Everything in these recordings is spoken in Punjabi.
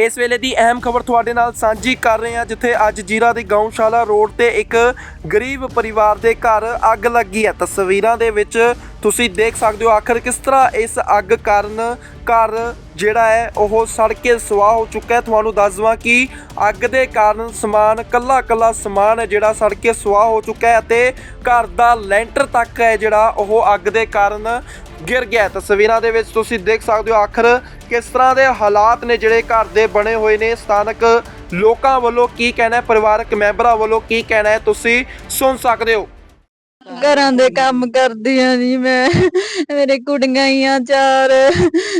ਇਸ ਵੇਲੇ ਦੀ ਅਹਿਮ ਖਬਰ ਤੁਹਾਡੇ ਨਾਲ ਸਾਂਝੀ ਕਰ ਰਹੇ ਹਾਂ, ਜਿੱਥੇ ਅੱਜ ਜੀਰਾ ਦੀ ਗਊਸ਼ਾਲਾ ਰੋਡ ਤੇ ਇੱਕ ਗਰੀਬ ਪਰਿਵਾਰ ਦੇ ਘਰ ਅੱਗ ਲੱਗੀ ਹੈ। ਤਸਵੀਰਾਂ ਦੇ ਵਿੱਚ ਤੁਸੀਂ ਦੇਖ ਸਕਦੇ ਹੋ ਆਖਰ ਕਿਸ ਤਰ੍ਹਾਂ ਇਸ ਅੱਗ ਕਾਰਨ ਘਰ ਜਿਹੜਾ ਹੈ, ਉਹ ਸੜ ਕੇ ਸੁਆਹ ਹੋ ਚੁੱਕਾ ਹੈ। ਤੁਹਾਨੂੰ ਦੱਸ ਦਵਾਂ ਕਿ ਅੱਗ ਦੇ ਕਾਰਨ ਸਮਾਨ ਕੱਲਾ ਕੱਲਾ ਸਮਾਨ ਹੈ ਜਿਹੜਾ ਸੜ ਕੇ ਸੁਆਹ ਹੋ ਚੁੱਕਾ ਹੈ ਅਤੇ ਘਰ ਦਾ ਲੈਂਟਰ ਤੱਕ ਹੈ ਜਿਹੜਾ ਉਹ ਅੱਗ ਦੇ ਕਾਰਨ ਗਿਰ ਗਿਆ ਤਸਵੀਰਾਂ ਦੇ ਵਿੱਚ ਤੁਸੀਂ ਦੇਖ ਸਕਦੇ ਹੋ ਆਖਰ ਕਿਸ ਤਰ੍ਹਾਂ ਦੇ ਹਾਲਾਤ ਨੇ ਜਿਹੜੇ ਘਰ ਦੇ ਬਣੇ ਹੋਏ ਨੇ। ਸਥਾਨਕ ਲੋਕਾਂ ਵੱਲੋਂ ਕੀ ਕਹਿਣਾ ਹੈ, ਪਰਿਵਾਰਕ ਮੈਂਬਰਾਂ ਵੱਲੋਂ ਕੀ ਕਹਿਣਾ ਹੈ, ਤੁਸੀਂ ਸੁਣ ਸਕਦੇ ਹੋ। ਘਰਾਂ ਦੇ ਕੰਮ ਕਰਦੀ ਆ ਜੀ ਮੈਂ। ਮੇਰੇ ਕੁੜੀਆਂ ਹੀ ਆ ਚਾਰ।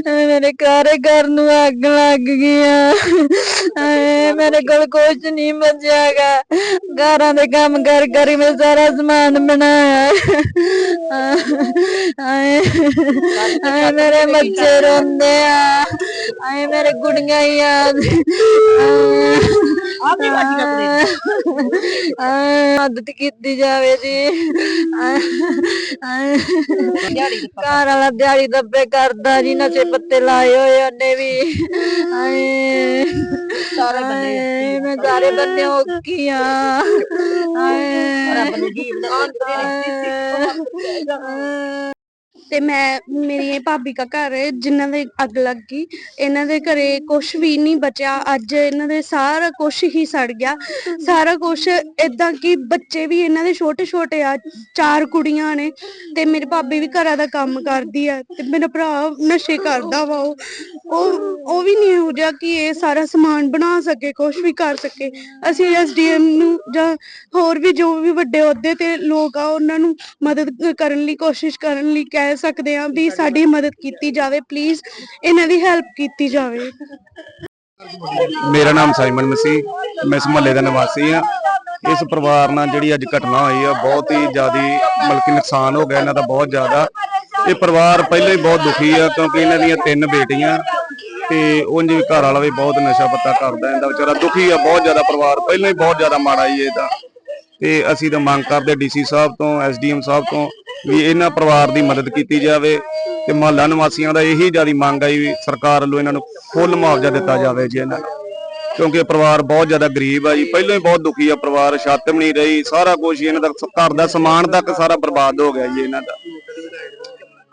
ਮੇਰੇ ਘਰੇ ਘਰ ਨੂੰ ਅੱਗ ਲੱਗ ਗਈ ਆ ਹਾਏ, ਮੇਰੇ ਕੋਲ ਕੁਝ ਨਹੀਂ ਬਚਿਆਗਾ ਘਰਾਂ ਦੇ ਕੰਮ ਕਰ ਕਰ ਹੀ ਮੈਂ ਸਾਰਾ ਸਮਾਨ ਬਣਾਇਆ। ਹਾਏ ਹਾਏ ਮੇਰੇ ਬੱਚੇ ਰੋਂਦੇ ਆ। ਹਾਏ ਮੇਰੇ ਕੁੜੀਆਂ ਹੀ ਆ ਮਦਦ ਕੀਤੀ ਜਾਵੇ ਜੀ। ਘਰ ਵਾਲਾ ਦਿਹਾੜੀ ਦੱਬੇ ਕਰਦਾ ਜੀ ਨਸ਼ੇ ਪੱਤੇ ਲਾਏ ਹੋਏ ਉਹਨੇ ਵੀ। ਹਾਏ ਸਾਰੇ ਬੰਦੇ ਮੈਂ ਸਾਰੇ ਬੰਦੇ ਔਖੀ ਆ। ਹਾਏ ਤੇ ਮੈਂ, ਮੇਰੀ ਇਹ ਭਾਬੀ ਦਾ ਘਰ ਹੈ, ਜਿਨ੍ਹਾਂ ਦੇ ਅੱਗ ਲੱਗ ਗਈ। ਇਹਨਾਂ ਦੇ ਘਰੇ ਕੁਝ ਵੀ ਨਹੀਂ ਬਚਿਆ। ਅੱਜ ਇਹਨਾਂ ਦੇ ਸਾਰਾ ਕੁਝ ਹੀ ਸੜ ਗਿਆ। ਸਾਰਾ ਕੁਝ ਇਦਾਂ ਕਿ ਬੱਚੇ ਵੀ ਇਹਨਾਂ ਦੇ ਛੋਟੇ ਛੋਟੇ ਆ, ਚਾਰ ਕੁੜੀਆਂ ਨੇ। ਤੇ ਮੇਰੀ ਭਾਬੀ ਵੀ ਘਰਾਂ ਦਾ ਕੰਮ ਕਰਦੀ ਆ। ਤੇ ਮੇਰਾ ਭਰਾ ਨਸ਼ੇ ਕਰਦਾ ਵਾ ਉਹ। ਉਹ ਉਹ ਵੀ ਨਹੀਂ ਹੋ ਜਿਹਾ ਕਿ ਇਹ ਸਾਰਾ ਸਮਾਨ ਬਣਾ ਸਕੇ ਕੁਝ ਵੀ ਕਰ ਸਕੇ। ਅਸੀਂ ਐਸਡੀਐਮ ਨੂੰ ਜਾਂ ਹੋਰ ਵੀ ਜੋ ਵੀ ਵੱਡੇ ਅਹੁਦੇ ਤੇ ਲੋਕ ਆ, ਉਹਨਾਂ ਨੂੰ ਮਦਦ ਕਰਨ ਲਈ, ਕੋਸ਼ਿਸ਼ ਕਰਨ ਲਈ ਕਹਿ ਸਕਦੇ ਆ ਵੀ ਸਾਡੀ ਮਦਦ ਕੀਤੀ ਜਾਵੇ ਪਲੀਜ਼ ਇਹਨਾਂ ਦੀ ਹੈਲਪ ਕੀਤੀ ਜਾਵੇ। ਮੇਰਾ ਨਾਮ ਸਾਈਮਨ ਮਸੀ ਮੈਂ ਇਸ ਮਹੱਲੇ ਦਾ ਨਿਵਾਸੀ ਹਾਂ। ਇਸ ਪਰਿਵਾਰ ਨਾਲ ਜਿਹੜੀ ਅੱਜ ਘਟਨਾ ਹੋਈ ਆ, ਬਹੁਤ ਹੀ ਜ਼ਿਆਦਾ ਮਤਲਬ ਨੁਕਸਾਨ ਹੋ ਗਿਆ, ਇਹਨਾਂ ਦਾ ਬਹੁਤ ਜ਼ਿਆਦਾ। ਇਹ ਪਰਿਵਾਰ ਪਹਿਲਾਂ ਹੀ ਬਹੁਤ ਦੁਖੀ ਆ, ਕਿਉਂਕਿ ਇਹਨਾਂ ਦੀਆਂ ਤਿੰਨ ਬੇਟੀਆਂ ਤੇ ਉਂਝ ਵੀ ਘਰ ਵਾਲਾ ਵੀ ਬਹੁਤ ਨਸ਼ਾ ਪੱਤਾ ਕਰਦਾ ਇਹਦਾ ਵਿਚਾਰਾ ਦੁਖੀ ਆ, ਬਹੁਤ ਜ਼ਿਆਦਾ ਪਰਿਵਾਰ। ਪਹਿਲਾਂ ਹੀ ਬਹੁਤ ਜ਼ਿਆਦਾ ਮਾੜਾ ਹੀ ਇਹਦਾ। ਤੇ ਅਸੀਂ ਤਾਂ ਮੰਗ ਕਰਦੇ ਡੀਸੀ ਸਾਹਿਬ ਤੋਂ, ਐਸਡੀਐਮ ਸਾਹਿਬ ਤੋਂ ਵੀ ਇਹਨਾਂ ਪਰਿਵਾਰ ਦੀ ਮਦਦ ਕੀਤੀ ਜਾਵੇ ਤੇ ਮਹੱਲਾ ਨਿਵਾਸੀਆਂ ਦਾ ਇਹੀ ਜਿਆਦੀ ਮੰਗ ਆਈ ਵੀ ਸਰਕਾਰ ਵੱਲੋਂ ਇਹਨਾਂ ਨੂੰ ਫੁੱਲ ਮੁਆਵਜ਼ਾ ਦਿੱਤਾ ਜਾਵੇ ਜੀ ਇਹਨਾਂ ਨੂੰ। ਕਿਉਂਕਿ ਪਰਿਵਾਰ ਬਹੁਤ ਜ਼ਿਆਦਾ ਗਰੀਬ ਆ ਜੀ। ਪਹਿਲਾਂ ਹੀ ਬਹੁਤ ਦੁਖੀ ਆ ਪਰਿਵਾਰ, ਛੱਤ ਵੀ ਨਹੀਂ ਰਹੀ, ਸਾਰਾ ਕੁਝ ਇਹਨਾਂ ਦਾ ਘਰ ਦਾ ਸਮਾਨ ਤੱਕ ਸਾਰਾ ਬਰਬਾਦ ਹੋ ਗਿਆ ਜੀ ਇਹਨਾਂ ਦਾ।